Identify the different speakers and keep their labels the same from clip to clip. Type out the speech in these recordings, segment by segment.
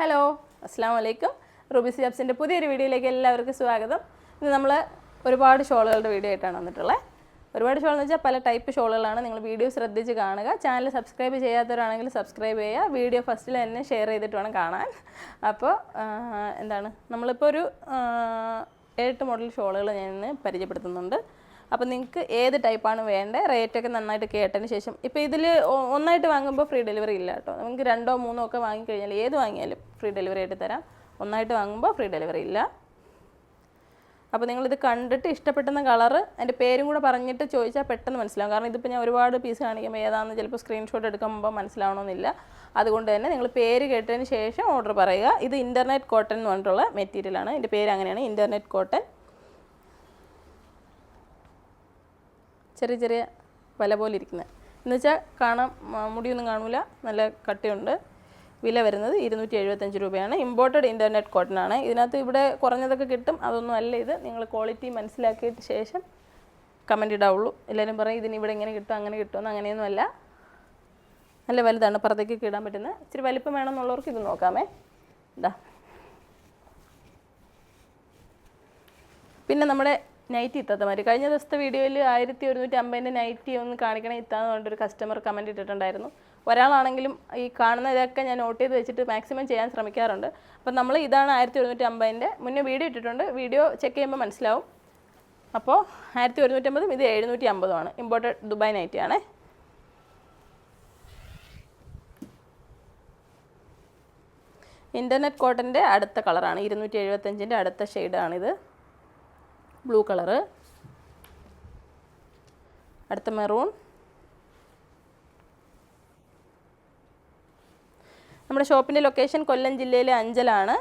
Speaker 1: hello അസ്സാം വലൈക്കും Rubik's ജബ്സിൻ്റെ പുതിയൊരു വീഡിയോയിലേക്ക് എല്ലാവർക്കും സ്വാഗതം ഇന്ന് നമ്മൾ ഒരുപാട് ഷോളുകളുടെ വീഡിയോ ആയിട്ടാണ് വന്നിട്ടുള്ളത് ഒരുപാട് ഷോൾ എന്ന് വെച്ചാൽ പല ടൈപ്പ് ഷോളുകളാണ് നിങ്ങൾ വീഡിയോ ശ്രദ്ധിച്ച് കാണുക ചാനൽ സബ്സ്ക്രൈബ് ചെയ്യാത്തവരാണെങ്കിൽ സബ്സ്ക്രൈബ് ചെയ്യുക വീഡിയോ ഫസ്റ്റിൽ തന്നെ ഷെയർ ചെയ്തിട്ട് വേണം കാണാൻ അപ്പോൾ എന്താണ് നമ്മളിപ്പോൾ ഒരു എട്ട് മോഡൽ ഷോളുകൾ ഞാൻ ഇന്ന് പരിചയപ്പെടുത്തുന്നുണ്ട് അപ്പോൾ നിങ്ങൾക്ക് ഏത് ടൈപ്പാണ് വേണ്ടത് റേറ്റൊക്കെ നന്നായിട്ട് കേട്ടതിന് ശേഷം ഇപ്പോൾ ഇതിൽ ഒന്നായിട്ട് വാങ്ങുമ്പോൾ ഫ്രീ ഡെലിവറി ഇല്ല കേട്ടോ നമുക്ക് രണ്ടോ മൂന്നോ ഒക്കെ വാങ്ങിക്കഴിഞ്ഞാൽ ഏത് വാങ്ങിയാലും ഫ്രീ ഡെലിവറി ആയിട്ട് തരാം ഒന്നായിട്ട് വാങ്ങുമ്പോൾ ഫ്രീ ഡെലിവറി ഇല്ല അപ്പോൾ നിങ്ങളിത് കണ്ടിട്ട് ഇഷ്ടപ്പെട്ടുന്ന കളറ് അതിൻ്റെ പേരും കൂടെ പറഞ്ഞിട്ട് ചോദിച്ചാൽ പെട്ടെന്ന് മനസ്സിലാവും കാരണം ഇതിപ്പോൾ ഞാൻ ഒരുപാട് പീസ് കാണിക്കുമ്പോൾ ഏതാണെന്ന് ചിലപ്പോൾ സ്ക്രീൻഷോട്ട് എടുക്കുമ്പോൾ മനസ്സിലാവണമെന്നില്ല അതുകൊണ്ട് തന്നെ നിങ്ങൾ പേര് കേട്ടതിന് ശേഷം ഓർഡർ പറയുക ഇത് ഇൻ്റർനെറ്റ് കോട്ടൺ എന്ന് പറഞ്ഞിട്ടുള്ള മെറ്റീരിയലാണ് എൻ്റെ പേര് അങ്ങനെയാണ് ഇൻ്റർനെറ്റ് കോട്ടൺ ചെറിയ ചെറിയ വല പോലെ ഇരിക്കുന്നത് എന്നുവെച്ചാൽ കാണാൻ മുടിയൊന്നും കാണൂല നല്ല കട്ടിയുണ്ട് വില വരുന്നത് ഇരുന്നൂറ്റി എഴുപത്തഞ്ച് രൂപയാണ് ഇമ്പോർട്ടഡ് ഇൻ്റർനെറ്റ് കോട്ടൺ ആണ് ഇതിനകത്ത് ഇവിടെ കുറഞ്ഞതൊക്കെ കിട്ടും അതൊന്നും അല്ല ഇത് നിങ്ങൾ ക്വാളിറ്റി മനസ്സിലാക്കിയിട്ട് ശേഷം കമൻ്റ് ഇടാവുള്ളൂ എല്ലാവരും പറയും ഇതിന് ഇവിടെ ഇങ്ങനെ കിട്ടും അങ്ങനെ കിട്ടുമെന്ന് അങ്ങനെയൊന്നുമല്ല നല്ല വലുതാണ് പുറത്തേക്ക് ഇടാൻ പറ്റുന്ന ഇച്ചിരി വലിപ്പം വേണമെന്നുള്ളവർക്ക് ഇത് നോക്കാമേ ഇതാ പിന്നെ നമ്മുടെ നൈറ്റി ഇത്താത്ത മാതിരി കഴിഞ്ഞ ദിവസത്തെ വീഡിയോയിൽ ആയിരത്തി ഒരുന്നൂറ്റി അമ്പതിൻ്റെ നൈറ്റി ഒന്ന് കാണിക്കണേ ഇത്താന്ന് പറഞ്ഞിട്ടൊരു കസ്റ്റമർ കമൻറ്റ് ഇട്ടിട്ടുണ്ടായിരുന്നു ഒരാളാണെങ്കിലും ഈ കാണുന്ന ഇതൊക്കെ ഞാൻ നോട്ട് ചെയ്ത് വെച്ചിട്ട് മാക്സിമം ചെയ്യാൻ ശ്രമിക്കാറുണ്ട് അപ്പോൾ നമ്മൾ ഇതാണ് ആയിരത്തി ഒരുന്നൂറ്റി അമ്പതിൻ്റെ മുന്നേ വീഡിയോ ഇട്ടിട്ടുണ്ട് വീഡിയോ ചെക്ക് ചെയ്യുമ്പോൾ മനസ്സിലാവും അപ്പോൾ ആയിരത്തി അമ്പതും ഇത് എഴുന്നൂറ്റി അമ്പതുമാണ് ഇമ്പോർട്ടഡ് ദുബായ് നൈറ്റി ആണേ ഇൻ്റർനെറ്റ് കോട്ടൻ്റെ അടുത്ത കളറാണ് ഇരുന്നൂറ്റി എഴുപത്തഞ്ചിൻ്റെ അടുത്ത ഷെയ്ഡാണിത് ബ്ലൂ കളർ അടുത്ത മെറൂൺ നമ്മുടെ ഷോപ്പിൻ്റെ ലൊക്കേഷൻ കൊല്ലം ജില്ലയിലെ അഞ്ചലാണ്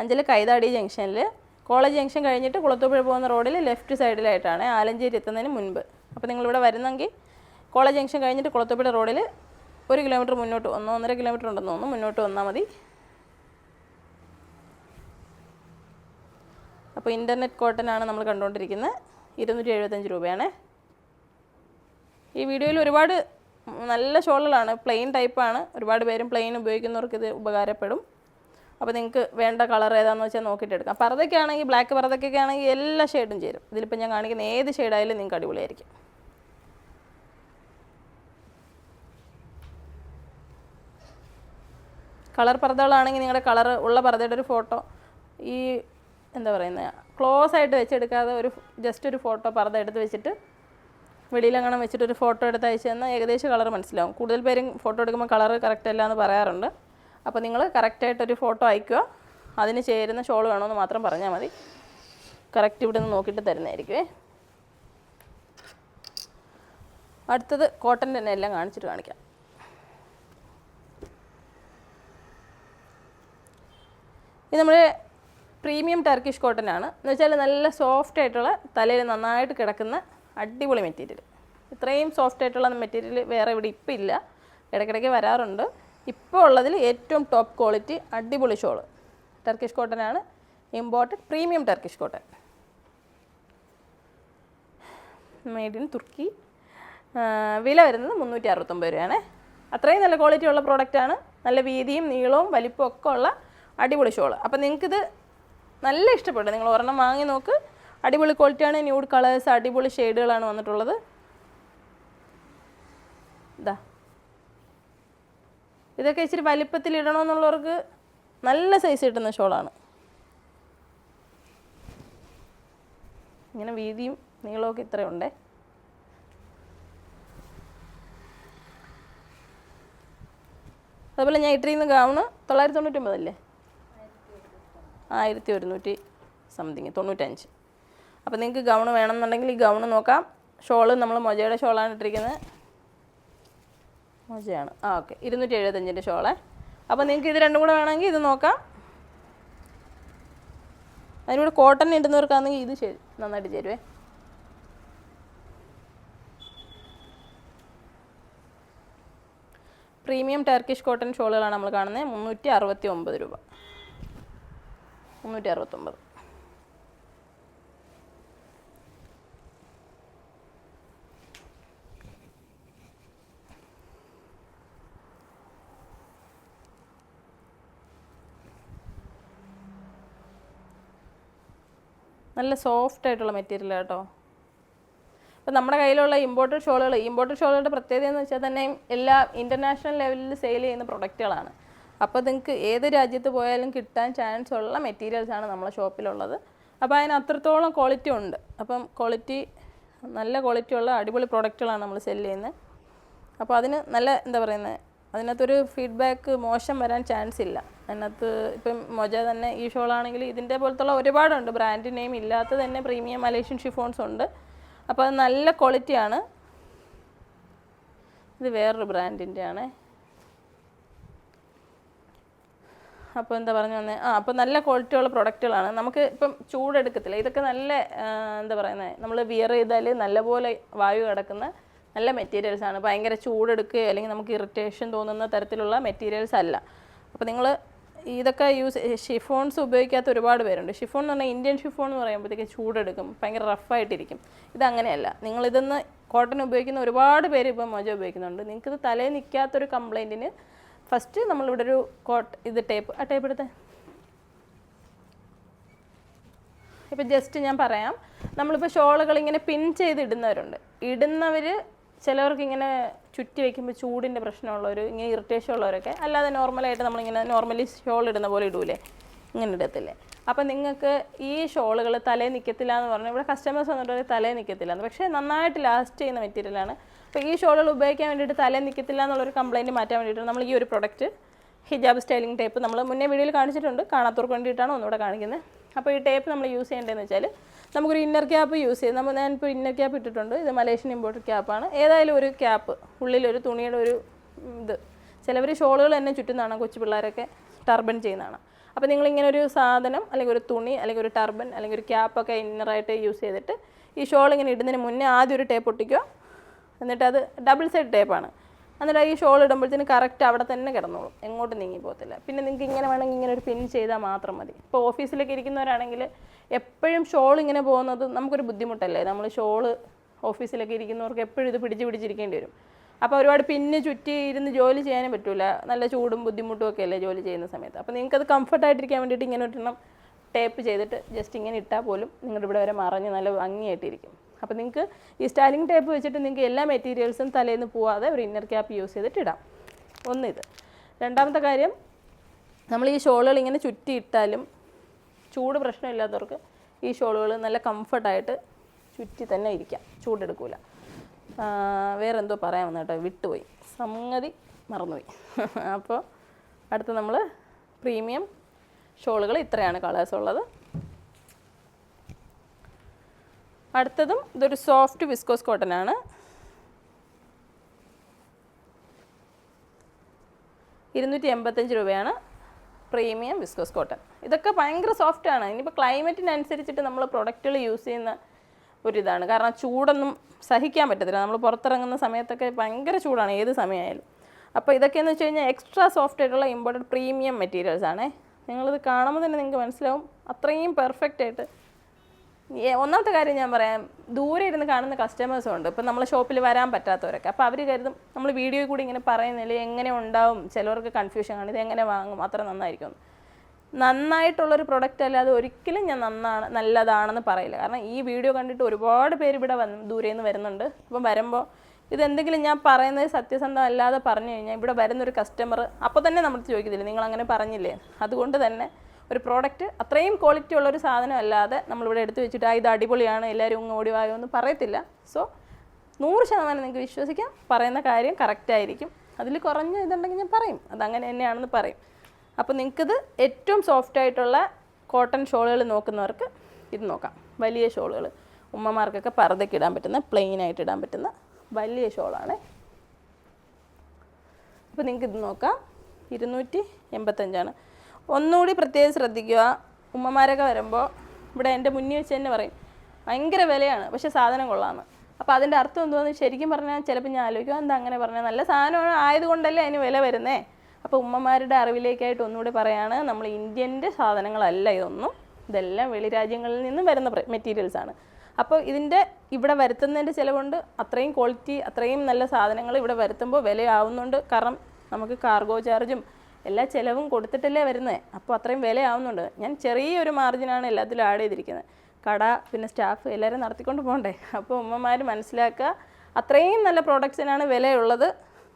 Speaker 1: അഞ്ചൽ കൈതാടി ജംഗ്ഷനിൽ കോളേജ് ജംഗ്ഷൻ കഴിഞ്ഞിട്ട് കുളത്തൂപ്പുഴ പോകുന്ന റോഡിൽ ലെഫ്റ്റ് സൈഡിലായിട്ടാണ് ആലഞ്ചേരി എത്തുന്നതിന് മുൻപ് അപ്പോൾ നിങ്ങളിവിടെ വരുന്നെങ്കിൽ കോളേജ് ജംഗ്ഷൻ കഴിഞ്ഞിട്ട് കുളത്തൂപ്പുഴ റോഡിൽ ഒരു കിലോമീറ്റർ മുന്നോട്ട് ഒന്നോ ഒന്നര കിലോമീറ്റർ ഉണ്ടെന്ന് തോന്നുന്നു മുന്നോട്ട് വന്നാൽ മതി അപ്പോൾ ഇൻ്റർനെറ്റ് ആണ് നമ്മൾ കണ്ടുകൊണ്ടിരിക്കുന്നത് ഇരുന്നൂറ്റി എഴുപത്തഞ്ച് രൂപയാണ് ഈ വീഡിയോയിൽ ഒരുപാട് നല്ല ഷോളുകളാണ് പ്ലെയിൻ ടൈപ്പാണ് ഒരുപാട് പേരും പ്ലെയിൻ ഉപയോഗിക്കുന്നവർക്ക് ഇത് ഉപകാരപ്പെടും അപ്പോൾ നിങ്ങൾക്ക് വേണ്ട കളർ ഏതാണെന്ന് വെച്ചാൽ നോക്കിയിട്ട് എടുക്കാം പർദ്ദയ്ക്കാണെങ്കിൽ ബ്ലാക്ക് പർദ്ദയ്ക്കൊക്കെ ആണെങ്കിൽ എല്ലാ ഷെയ്ഡും ചേരും ഇതിലിപ്പോൾ ഞാൻ കാണിക്കുന്ന ഏത് ഷെയ്ഡായാലും നിങ്ങൾക്ക് അടിപൊളിയായിരിക്കും കളർ പർദ്ദകളാണെങ്കിൽ നിങ്ങളുടെ കളർ ഉള്ള പർദ്ദയുടെ ഒരു ഫോട്ടോ ഈ എന്താ പറയുന്നത് ക്ലോസ് ആയിട്ട് വെച്ചെടുക്കാതെ ഒരു ജസ്റ്റ് ഒരു ഫോട്ടോ പറഞ്ഞ എടുത്ത് വെച്ചിട്ട് വെളിയിലങ്ങനെ വെച്ചിട്ടൊരു ഫോട്ടോ എടുത്ത് അയച്ചു തന്നാൽ ഏകദേശം കളർ മനസ്സിലാവും കൂടുതൽ പേരും ഫോട്ടോ എടുക്കുമ്പോൾ കളർ കറക്റ്റ് അല്ല എന്ന് പറയാറുണ്ട് അപ്പോൾ നിങ്ങൾ കറക്റ്റായിട്ടൊരു ഫോട്ടോ അയക്കുക അതിന് ചേരുന്ന ഷോൾ വേണമെന്ന് മാത്രം പറഞ്ഞാൽ മതി കറക്റ്റ് ഇവിടെ നിന്ന് നോക്കിയിട്ട് തരുന്നതായിരിക്കുമേ അടുത്തത് കോട്ടൺ തന്നെ എല്ലാം കാണിച്ചിട്ട് കാണിക്കാം ഇത് നമ്മുടെ പ്രീമിയം ടർക്കിഷ് കോട്ടൺ ആണ് എന്ന് വെച്ചാൽ നല്ല സോഫ്റ്റ് ആയിട്ടുള്ള തലയിൽ നന്നായിട്ട് കിടക്കുന്ന അടിപൊളി മെറ്റീരിയൽ ഇത്രയും സോഫ്റ്റ് ആയിട്ടുള്ള മെറ്റീരിയൽ വേറെ ഇവിടെ ഇപ്പം ഇല്ല ഇടയ്ക്കിടയ്ക്ക് വരാറുണ്ട് ഇപ്പോൾ ഉള്ളതിൽ ഏറ്റവും ടോപ്പ് ക്വാളിറ്റി അടിപൊളി ഷോള് ടർക്കിഷ് കോട്ടൺ ആണ് imported premium Turkish cotton made in തുർക്കി വില വരുന്നത് മുന്നൂറ്റി അറുപത്തൊമ്പത് രൂപയാണ് അത്രയും നല്ല ക്വാളിറ്റി ഉള്ള പ്രോഡക്റ്റാണ് നല്ല വീതിയും നീളവും വലിപ്പവും ഒക്കെ ഉള്ള അടിപൊളി ഷോള് അപ്പം നിങ്ങൾക്കിത് നല്ല ഇഷ്ടപ്പെട്ടു നിങ്ങൾ ഒരെണ്ണം വാങ്ങി നോക്ക് അടിപൊളി ക്വാളിറ്റിയാണ് ന്യൂഡ് കളേഴ്സ് അടിപൊളി ഷെയ്ഡുകളാണ് വന്നിട്ടുള്ളത് ഇതാ ഇതൊക്കെ ഇച്ചിരി വലിപ്പത്തിൽ ഇടണമെന്നുള്ളവർക്ക് നല്ല സൈസ് കിട്ടുന്ന ഷോളാണ് ഇങ്ങനെ വീതിയും നീളമൊക്കെ ഇത്രയുണ്ടേ അതുപോലെ ഞാൻ ഇട്ടിരിക്കുന്ന ഗൗണ് തൊള്ളായിരത്തി ഒമ്പതല്ലേ ആയിരത്തി ഒരുന്നൂറ്റി സംതിങ് തൊണ്ണൂറ്റഞ്ച് അപ്പോൾ നിങ്ങൾക്ക് ഗൗൺ വേണമെന്നുണ്ടെങ്കിൽ ഈ ഗൗൺ നോക്കാം ഷോള് നമ്മൾ മൊജയുടെ ഷോളാണ് ഇട്ടിരിക്കുന്നത് മൊജയാണ് ആ ഓക്കെ ഇരുന്നൂറ്റി എഴുപത്തഞ്ചിൻ്റെ ഷോള് അപ്പോൾ നിങ്ങൾക്ക് ഇത് രണ്ടും കൂടെ വേണമെങ്കിൽ ഇത് നോക്കാം അതിനൂടെ കോട്ടൺ ഇടുന്നവർക്കാണെങ്കിൽ ഇത് ശരി നന്നായിട്ട് ചേരുവേ പ്രീമിയം ടർക്കിഷ് കോട്ടൺ ഷോളുകളാണ് നമ്മൾ കാണുന്നത് മുന്നൂറ്റി അറുപത്തി ഒമ്പത് രൂപ മുന്നൂറ്റി അറുപത്തൊമ്പത് നല്ല സോഫ്റ്റ് ആയിട്ടുള്ള മെറ്റീരിയൽ കേട്ടോ അപ്പോൾ നമ്മുടെ കയ്യിലുള്ള ഇമ്പോർട്ടഡ് ഷോളുകൾ ഇമ്പോർട്ടഡ് ഷോളുകളുടെ പ്രത്യേകത എന്ന് വെച്ചാൽ തന്നെ എല്ലാ ഇൻ്റർനാഷണൽ ലെവലിൽ സെയിൽ ചെയ്യുന്ന പ്രൊഡക്റ്റുകളാണ് അപ്പോൾ നിങ്ങൾക്ക് ഏത് രാജ്യത്ത് പോയാലും കിട്ടാൻ ചാൻസ് ഉള്ള മെറ്റീരിയൽസ് ആണ് നമ്മളെ ഷോപ്പിലുള്ളത് അപ്പോൾ അതിന് അത്രത്തോളം ക്വാളിറ്റി ഉണ്ട് അപ്പം ക്വാളിറ്റി നല്ല ക്വാളിറ്റി ഉള്ള അടിപൊളി പ്രോഡക്റ്റുകളാണ് നമ്മൾ സെല്ല് ചെയ്യുന്നത് അപ്പോൾ അതിന് നല്ല എന്താ പറയുന്നത് അതിനകത്തൊരു ഫീഡ്ബാക്ക് മോശം വരാൻ ചാൻസ് ഇല്ല അതിനകത്ത് ഇപ്പം മൊജ തന്നെ ഈ ഷോളാണെങ്കിൽ ഇതിൻ്റെ പോലത്തുള്ള ഒരുപാടുണ്ട് ബ്രാൻഡ് നെയിം ഇല്ലാത്ത തന്നെ പ്രീമിയം മലേഷ്യൻ ഷിഫോൺസ് ഉണ്ട് അപ്പോൾ അത് നല്ല ക്വാളിറ്റിയാണ് ഇത് വേറൊരു ബ്രാൻഡിൻ്റെ ആണേ അപ്പോൾ എന്താ പറഞ്ഞു വന്നത് ആ അപ്പോൾ നല്ല ക്വാളിറ്റിയുള്ള പ്രൊഡക്റ്റുകളാണ് നമുക്ക് ഇപ്പം ചൂടെടുക്കത്തില്ല ഇതൊക്കെ നല്ല എന്താ പറയുന്നത് നമ്മൾ വിയർ ചെയ്താൽ നല്ലപോലെ വായു കിടക്കുന്ന നല്ല മെറ്റീരിയൽസ് ആണ് ഭയങ്കര ചൂടെടുക്കുകയോ അല്ലെങ്കിൽ നമുക്ക് ഇറിറ്റേഷൻ തോന്നുന്ന തരത്തിലുള്ള മെറ്റീരിയൽസ് അല്ല അപ്പോൾ നിങ്ങൾ ഇതൊക്കെ യൂസ് ഷിഫോൺസ് ഉപയോഗിക്കാത്ത ഒരുപാട് പേരുണ്ട് ഷിഫോൺ എന്ന് പറഞ്ഞാൽ ഇന്ത്യൻ ഷിഫോൺ എന്ന് പറയുമ്പോഴത്തേക്ക് ചൂടെടുക്കും ഭയങ്കര റഫായിട്ടിരിക്കും ഇതങ്ങനെയല്ല നിങ്ങളിതൊന്ന് കോട്ടൺ ഉപയോഗിക്കുന്ന ഒരുപാട് പേര് ഇപ്പോൾ മൊജ ഉപയോഗിക്കുന്നുണ്ട് നിങ്ങൾക്കിത് തലേ നിൽക്കാത്തൊരു കംപ്ലയിൻറ്റിന് ഫസ്റ്റ് നമ്മളിവിടെ ഒരു കോട്ട് ഇത് ടേപ്പ് ആ ടേപ്പ് എടുത്തേ ഇപ്പോൾ ജസ്റ്റ് ഞാൻ പറയാം നമ്മളിപ്പോൾ ഷോളുകൾ ഇങ്ങനെ പിൻ ചെയ്ത് ഇടുന്നവരുണ്ട് ഇടുന്നവർ ചിലവർക്ക് ഇങ്ങനെ ചുറ്റി വയ്ക്കുമ്പോൾ ചൂടിൻ്റെ പ്രശ്നമുള്ളവർ ഇങ്ങനെ ഇറിറ്റേഷൻ ഉള്ളവരൊക്കെ അല്ലാതെ നോർമലായിട്ട് നമ്മളിങ്ങനെ നോർമലി ഷോൾ ഇടുന്ന പോലെ ഇടൂലേ ഇങ്ങനെ ഇടത്തില്ലേ അപ്പോൾ നിങ്ങൾക്ക് ഈ ഷോളുകൾ തലേ നിൽക്കത്തില്ല എന്ന് പറഞ്ഞു ഇവിടെ കസ്റ്റമേഴ്സ് വന്നിട്ട് തലേ നിൽക്കത്തില്ല പക്ഷേ നന്നായിട്ട് ലാസ്റ്റ് ചെയ്യുന്ന മെറ്റീരിയലാണ് ഈ ഷോളുകൾ ഉപയോഗിക്കാൻ വേണ്ടിയിട്ട് തലേ നിൽക്കത്തില്ല എന്നുള്ളൊരു കംപ്ലയിൻറ്റ് മാറ്റാൻ വേണ്ടിയിട്ട് നമ്മൾ ഈ ഒരു പ്രൊഡക്റ്റ് ഹിജാബ് സ്റ്റൈലിംഗ് ടേപ്പ് നമ്മൾ മുന്നേ വീഡിയോയിൽ കാണിച്ചിട്ടുണ്ട് കാണാത്തവർക്ക് വേണ്ടിയിട്ടാണ് ഒന്നുകൂടെ കാണിക്കുന്നത് അപ്പോൾ ഈ ടേപ്പ് നമ്മൾ യൂസ് ചെയ്യേണ്ടതെന്ന് വെച്ചാൽ നമുക്കൊരു ഇന്നർ ക്യാപ്പ് യൂസ് ചെയ്ത് നമ്മൾ ഞാനിപ്പോൾ ഇന്നർ ക്യാപ്പ് ഇട്ടിട്ടുണ്ട് ഇത് മലേഷ്യൻ ഇമ്പോർട്ടഡ് ക്യാപ്പാണ് ഏതായാലും ഒരു ക്യാപ്പ് ഉള്ളിലൊരു തുണിയുടെ ഒരു ഇത് ചിലവർ ഷോളുകൾ തന്നെ ചുറ്റുന്നതാണ് കൊച്ചു പിള്ളേരൊക്കെ ടർബൻ ചെയ്യുന്നതാണ് അപ്പോൾ നിങ്ങളിങ്ങനെ ഒരു സാധനം അല്ലെങ്കിൽ ഒരു തുണി അല്ലെങ്കിൽ ഒരു ടർബൻ അല്ലെങ്കിൽ ഒരു ക്യാപ്പൊക്കെ ഇന്നറായിട്ട് യൂസ് ചെയ്തിട്ട് ഈ ഷോൾ ഇങ്ങനെ ഇടുന്നതിന് മുന്നേ ആദ്യം ഒരു ടേപ്പ് ഒട്ടിക്കുക എന്നിട്ട് അത് ഡബിൾ സൈഡ് ടേപ്പാണ് എന്നിട്ട് ഈ ഷോൾ ഇടുമ്പോഴത്തേന് കറക്റ്റ് അവിടെ തന്നെ കിടന്നോളും എങ്ങോട്ടും നീങ്ങി പോകത്തില്ല പിന്നെ നിങ്ങൾക്ക് ഇങ്ങനെ വേണമെങ്കിൽ ഇങ്ങനെ ഒരു പിൻ ചെയ്താൽ മാത്രം മതി ഇപ്പോൾ ഓഫീസിലൊക്കെ ഇരിക്കുന്നവരാണെങ്കിൽ എപ്പോഴും ഷോൾ ഇങ്ങനെ പോകുന്നത് നമുക്കൊരു ബുദ്ധിമുട്ടല്ലേ നമ്മൾ ഷോള് ഓഫീസിലൊക്കെ ഇരിക്കുന്നവർക്ക് എപ്പോഴും ഇത് പിടിച്ച് പിടിച്ചിരിക്കേണ്ടി വരും അപ്പോൾ ഒരുപാട് പിന്നെ ചുറ്റി ഇരുന്ന് ജോലി ചെയ്യാനും പറ്റില്ല നല്ല ചൂടും ബുദ്ധിമുട്ടും ഒക്കെ അല്ലേ ജോലി ചെയ്യുന്ന സമയത്ത് അപ്പോൾ നിങ്ങൾക്കത് കംഫർട്ടായിട്ടിരിക്കാൻ വേണ്ടിയിട്ട് ഇങ്ങനെ ഒരെണ്ണം ടേപ്പ് ചെയ്തിട്ട് ജസ്റ്റ് ഇങ്ങനെ ഇട്ടാൽ പോലും നിങ്ങളുടെ ഇവിടെ വരെ മറഞ്ഞ് നല്ല ഭംഗിയായിട്ടിരിക്കും അപ്പോൾ നിങ്ങൾക്ക് ഈ സ്റ്റൈലിംഗ് ടേപ്പ് വെച്ചിട്ട് നിങ്ങൾക്ക് എല്ലാ മെറ്റീരിയൽസും തലേന്ന് പോവാതെ ഒരു ഇന്നർ ക്യാപ്പ് യൂസ് ചെയ്തിട്ട് ഇടാം ഒന്നിത് രണ്ടാമത്തെ കാര്യം നമ്മൾ ഈ ഷോളുകൾ ഇങ്ങനെ ചുറ്റിയിട്ടാലും ചൂട് പ്രശ്നമില്ലാത്തവർക്ക് ഈ ഷോളുകൾ നല്ല കംഫർട്ടായിട്ട് ചുറ്റി തന്നെ ഇരിക്കാം ചൂടെടുക്കൂല വേറെ എന്തോ പറയാൻ വന്നിട്ടോ വിട്ടുപോയി സംഗതി മറന്നുപോയി അപ്പോൾ അടുത്ത് നമ്മൾ പ്രീമിയം ഷോളുകൾ ഇത്രയാണ് കളേഴ്സ് ഉള്ളത് അടുത്തതും ഇതൊരു സോഫ്റ്റ് വിസ്കോസ് കോട്ടൺ ആണ് ഇരുന്നൂറ്റി എൺപത്തഞ്ച് രൂപയാണ് പ്രീമിയം വിസ്കോസ് കോട്ടൺ ഇതൊക്കെ ഭയങ്കര ആണ് ഇനിയിപ്പോൾ ക്ലൈമറ്റിനനുസരിച്ചിട്ട് നമ്മൾ പ്രൊഡക്റ്റുകൾ യൂസ് ചെയ്യുന്ന ഒരിതാണ് കാരണം ചൂടൊന്നും സഹിക്കാൻ പറ്റത്തില്ല നമ്മൾ പുറത്തിറങ്ങുന്ന സമയത്തൊക്കെ ഭയങ്കര ചൂടാണ് ഏത് സമയമായാലും അപ്പോൾ ഇതൊക്കെയെന്ന് വെച്ച് കഴിഞ്ഞാൽ എക്സ്ട്രാ സോഫ്റ്റ് ആയിട്ടുള്ള ഇമ്പോർട്ടൻറ്റ് പ്രീമിയം മെറ്റീരിയൽസ് ആണേ നിങ്ങളിത് കാണുമ്പോൾ തന്നെ നിങ്ങൾക്ക് മനസ്സിലാവും അത്രയും പെർഫെക്റ്റ് ആയിട്ട് ഒന്നാമത്തെ കാര്യം ഞാൻ പറയാം ദൂരെ ഇരുന്ന് കാണുന്ന കസ്റ്റമേഴ്സും ഉണ്ട് ഇപ്പം നമ്മൾ ഷോപ്പിൽ വരാൻ പറ്റാത്തവരൊക്കെ അപ്പോൾ അവർ കരുതും നമ്മൾ വീഡിയോയിൽ കൂടി ഇങ്ങനെ പറയുന്നില്ല എങ്ങനെ ഉണ്ടാവും ചിലവർക്ക് കൺഫ്യൂഷൻ കാണും ഇത് എങ്ങനെ വാങ്ങും അത്ര നന്നായിരിക്കും നന്നായിട്ടുള്ളൊരു പ്രൊഡക്റ്റ് അല്ലാതെ ഒരിക്കലും ഞാൻ നന്നാണ് നല്ലതാണെന്ന് പറയില്ല കാരണം ഈ വീഡിയോ കണ്ടിട്ട് ഒരുപാട് പേര് ഇവിടെ വന്ന് ദൂരെ നിന്ന് വരുന്നുണ്ട് അപ്പം വരുമ്പോൾ ഇതെന്തെങ്കിലും ഞാൻ പറയുന്നത് സത്യസന്ധം അല്ലാതെ പറഞ്ഞു കഴിഞ്ഞാൽ ഇവിടെ വരുന്നൊരു കസ്റ്റമർ അപ്പോൾ തന്നെ നമ്മൾ ചോദിക്കത്തില്ലേ നിങ്ങൾ അങ്ങനെ പറഞ്ഞില്ലേ അതുകൊണ്ട് തന്നെ ഒരു പ്രോഡക്റ്റ് അത്രയും ക്വാളിറ്റി ഉള്ളൊരു സാധനം അല്ലാതെ നമ്മളിവിടെ എടുത്തു വെച്ചിട്ട് ആ ഇത് അടിപൊളിയാണ് എല്ലാവരും ഇങ്ങ് ഓടി വായോ എന്ന് പറയത്തില്ല സോ നൂറ് ശതമാനം നിങ്ങൾക്ക് വിശ്വസിക്കാം പറയുന്ന കാര്യം കറക്റ്റായിരിക്കും അതിൽ കുറഞ്ഞ ഇതുണ്ടെങ്കിൽ ഞാൻ പറയും അതങ്ങനെ തന്നെയാണെന്ന് പറയും അപ്പോൾ നിങ്ങൾക്കിത് ഏറ്റവും സോഫ്റ്റ് ആയിട്ടുള്ള കോട്ടൺ ഷോളുകൾ നോക്കുന്നവർക്ക് ഇത് നോക്കാം വലിയ ഷോളുകൾ ഉമ്മമാർക്കൊക്കെ പർദ്ദയ്ക്ക് ഇടാൻ പറ്റുന്ന പ്ലെയിൻ ആയിട്ട് ഇടാൻ പറ്റുന്ന വലിയ ഷോളാണ് അപ്പോൾ നിങ്ങൾക്ക് ഇത് നോക്കാം ഇരുന്നൂറ്റി എൺപത്തഞ്ചാണ് ഒന്നുകൂടി പ്രത്യേകം ശ്രദ്ധിക്കുക ഉമ്മമാരൊക്കെ വരുമ്പോൾ ഇവിടെ എൻ്റെ മുന്നിൽ വെച്ച് തന്നെ പറയും ഭയങ്കര വിലയാണ് പക്ഷേ സാധനം കൊള്ളാന്ന് അപ്പോൾ അതിൻ്റെ അർത്ഥം എന്തോന്ന് ശരിക്കും പറഞ്ഞാൽ ചിലപ്പോൾ ഞാൻ ആലോചിക്കും എന്താ അങ്ങനെ പറഞ്ഞാൽ നല്ല സാധനമാണ് ആയതുകൊണ്ടല്ലേ അതിന് വില വരുന്നേ അപ്പോൾ ഉമ്മമാരുടെ അറിവിലേക്കായിട്ട് ഒന്നുകൂടി പറയുകയാണ് നമ്മൾ ഇന്ത്യൻ്റെ സാധനങ്ങളല്ല ഇതൊന്നും ഇതെല്ലാം വെളിരാജ്യങ്ങളിൽ നിന്നും വരുന്ന മെറ്റീരിയൽസ് ആണ് അപ്പോൾ ഇതിൻ്റെ ഇവിടെ വരുത്തുന്നതിൻ്റെ ചിലവുണ്ട് അത്രയും ക്വാളിറ്റി അത്രയും നല്ല സാധനങ്ങൾ ഇവിടെ വരുത്തുമ്പോൾ വിലയാവുന്നുണ്ട് കാരണം നമുക്ക് കാർഗോ ചാർജും എല്ലാ ചിലവും കൊടുത്തിട്ടല്ലേ വരുന്നത് അപ്പോൾ അത്രയും വിലയാവുന്നുണ്ട് ഞാൻ ചെറിയൊരു മാർജിനാണ് എല്ലാത്തിലും ആഡ് ചെയ്തിരിക്കുന്നത് കട പിന്നെ സ്റ്റാഫ് എല്ലാവരും നടത്തിക്കൊണ്ട് പോകണ്ടേ അപ്പോൾ ഉമ്മമാർ മനസ്സിലാക്കുക അത്രയും നല്ല പ്രോഡക്റ്റ്സിനാണ് വിലയുള്ളത്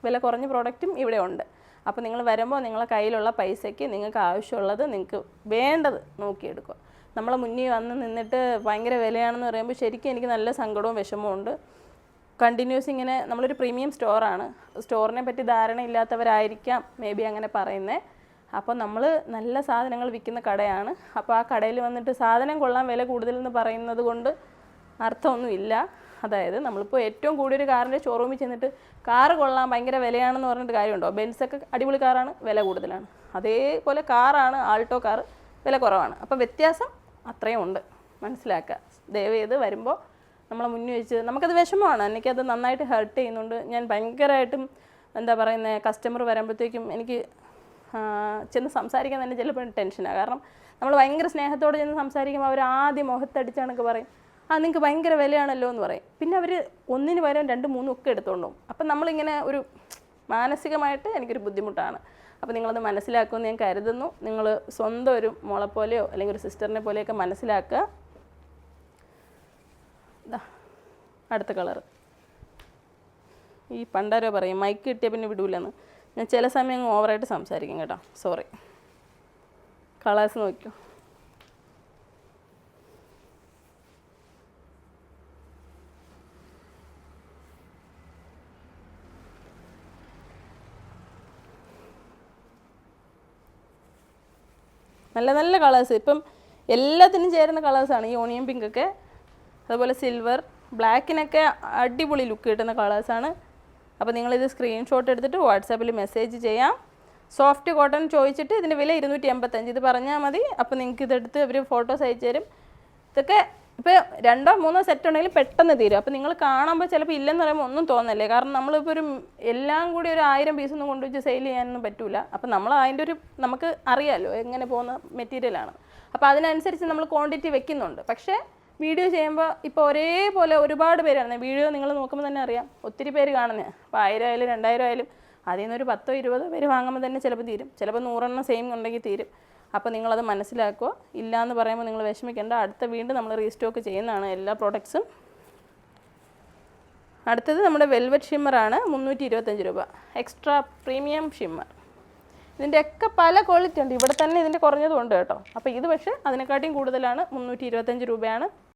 Speaker 1: വില കുറഞ്ഞ പ്രോഡക്റ്റും ഇവിടെ ഉണ്ട് അപ്പോൾ നിങ്ങൾ വരുമ്പോൾ നിങ്ങളെ കയ്യിലുള്ള പൈസയ്ക്ക് നിങ്ങൾക്ക് ആവശ്യമുള്ളത് നിങ്ങൾക്ക് വേണ്ടത് നോക്കിയെടുക്കുക നമ്മളെ മുന്നിൽ വന്ന് നിന്നിട്ട് ഭയങ്കര വിലയാണെന്ന് പറയുമ്പോൾ ശരിക്കും എനിക്ക് നല്ല സങ്കടവും വിഷമവും ഉണ്ട് കണ്ടിന്യൂസ് ഇങ്ങനെ നമ്മളൊരു പ്രീമിയം സ്റ്റോറാണ് സ്റ്റോറിനെ പറ്റി ധാരണ ഇല്ലാത്തവരായിരിക്കാം മേ ബി അങ്ങനെ പറയുന്നത് അപ്പോൾ നമ്മൾ നല്ല സാധനങ്ങൾ വിൽക്കുന്ന കടയാണ് അപ്പോൾ ആ കടയിൽ വന്നിട്ട് സാധനം കൊള്ളാൻ വില കൂടുതലെന്ന് പറയുന്നത് കൊണ്ട് അർത്ഥമൊന്നുമില്ല അതായത് നമ്മളിപ്പോൾ ഏറ്റവും കൂടിയൊരു കാറിൻ്റെ ഷോറൂമിൽ ചെന്നിട്ട് കാറ് കൊള്ളാൻ ഭയങ്കര വിലയാണെന്ന് പറഞ്ഞിട്ട് കാര്യമുണ്ടോ ബെൻസൊക്കെ അടിപൊളി കാറാണ് വില കൂടുതലാണ് അതേപോലെ കാറാണ് ആൾട്ടോ കാർ വില കുറവാണ് അപ്പോൾ വ്യത്യാസം അത്രയും ഉണ്ട് മനസ്സിലാക്കുക ദയവ് ചെയ്ത് വരുമ്പോൾ നമ്മളെ മുന്നിൽ വെച്ച് നമുക്കത് വിഷമമാണ് എനിക്കത് നന്നായിട്ട് ഹേർട്ട് ചെയ്യുന്നുണ്ട് ഞാൻ ഭയങ്കരമായിട്ടും എന്താ പറയുന്നത് കസ്റ്റമർ വരുമ്പോഴത്തേക്കും എനിക്ക് ചെന്ന് സംസാരിക്കാൻ തന്നെ ചിലപ്പോൾ ടെൻഷനാണ് കാരണം നമ്മൾ ഭയങ്കര സ്നേഹത്തോടെ ചെന്ന് സംസാരിക്കുമ്പോൾ അവർ ആദ്യം മുഖത്തടിച്ചാണൊക്കെ പറയും ആ നിങ്ങൾക്ക് ഭയങ്കര വിലയാണല്ലോ എന്ന് പറയും പിന്നെ അവർ ഒന്നിന് പകരം രണ്ട് മൂന്നും ഒക്കെ എടുത്തോണ്ടും അപ്പം നമ്മളിങ്ങനെ ഒരു മാനസികമായിട്ട് എനിക്കൊരു ബുദ്ധിമുട്ടാണ് അപ്പോൾ നിങ്ങളത് മനസ്സിലാക്കുമെന്ന് ഞാൻ കരുതുന്നു നിങ്ങൾ സ്വന്തം ഒരു മോളെപ്പോലെയോ പോലെയോ അല്ലെങ്കിൽ ഒരു സിസ്റ്ററിനെ പോലെയൊക്കെ മനസ്സിലാക്കുക അടുത്ത കളർ ഈ പണ്ടാരോ പറയും മൈക്ക് കിട്ടിയാൽ പിന്നെ വിടൂലെന്ന് ഞാൻ ചില സമയം അങ്ങ് ഓവറായിട്ട് സംസാരിക്കും കേട്ടോ സോറി കളേഴ്സ് നോക്കൂ നല്ല നല്ല കളേഴ്സ് ഇപ്പം എല്ലാത്തിനും ചേരുന്ന കളേഴ്സാണ് ഈ ഓണിയൻ പിങ്കൊക്കെ അതുപോലെ സിൽവർ ബ്ലാക്കിനൊക്കെ അടിപൊളി ലുക്ക് കിട്ടുന്ന കളേഴ്സാണ് അപ്പോൾ നിങ്ങളിത് സ്ക്രീൻഷോട്ട് എടുത്തിട്ട് വാട്സാപ്പിൽ മെസ്സേജ് ചെയ്യാം സോഫ്റ്റ് കോട്ടൺ ചോദിച്ചിട്ട് ഇതിൻ്റെ വില ഇരുന്നൂറ്റി എൺപത്തഞ്ച് ഇത് പറഞ്ഞാൽ മതി അപ്പോൾ നിങ്ങൾക്ക് ഇതെടുത്ത് അവർ ഫോട്ടോസ് അയച്ചു തരും ഇതൊക്കെ ഇപ്പോൾ രണ്ടോ മൂന്നോ സെറ്റ് ഉണ്ടെങ്കിൽ പെട്ടെന്ന് തീരും അപ്പോൾ നിങ്ങൾ കാണുമ്പോൾ ചിലപ്പോൾ ഇല്ലെന്ന് പറയുമ്പോൾ ഒന്നും തോന്നല്ലേ കാരണം നമ്മളിപ്പോൾ ഒരു എല്ലാം കൂടി ഒരു ആയിരം പീസൊന്നും കൊണ്ടുവച്ച് സെയിൽ ചെയ്യാനൊന്നും പറ്റില്ല അപ്പോൾ നമ്മൾ അതിൻ്റെ ഒരു നമുക്ക് അറിയാമല്ലോ എങ്ങനെ പോകുന്ന മെറ്റീരിയലാണ് അപ്പോൾ അതിനനുസരിച്ച് നമ്മൾ ക്വാണ്ടിറ്റി വെക്കുന്നുണ്ട് പക്ഷേ വീഡിയോ ചെയ്യുമ്പോൾ ഇപ്പോൾ ഒരേപോലെ ഒരുപാട് പേര് വീഡിയോ നിങ്ങൾ നോക്കുമ്പോൾ തന്നെ അറിയാം ഒത്തിരി പേര് കാണുന്നത് അപ്പോൾ ആയിരം ആയാലും രണ്ടായിരം ആയാലും അതിൽ നിന്നൊരു പത്തോ ഇരുപതോ പേര് വാങ്ങുമ്പോൾ തന്നെ ചിലപ്പോൾ തീരും ചിലപ്പോൾ നൂറെണ്ണം സെയിം ഉണ്ടെങ്കിൽ തീരും അപ്പോൾ നിങ്ങളത് മനസ്സിലാക്കുക ഇല്ലയെന്ന് പറയുമ്പോൾ നിങ്ങൾ വിഷമിക്കേണ്ട അടുത്ത വീണ്ടും നമ്മൾ റീസ്റ്റോക്ക് ചെയ്യുന്നതാണ് എല്ലാ പ്രോഡക്ട്സും അടുത്തത് നമ്മുടെ വെൽവെറ്റ് ഷിമ്മറാണ് മുന്നൂറ്റി ഇരുപത്തഞ്ച് രൂപ എക്സ്ട്രാ പ്രീമിയം ഷിമ്മർ ഇതിൻ്റെയൊക്കെ പല ക്വാളിറ്റി ഉണ്ട് ഇവിടെ തന്നെ ഇതിൻ്റെ കുറഞ്ഞതുണ്ട് കേട്ടോ അപ്പോൾ ഇത് പക്ഷേ അതിനെക്കാട്ടിയും കൂടുതലാണ് മുന്നൂറ്റി ഇരുപത്തഞ്ച് രൂപയാണ്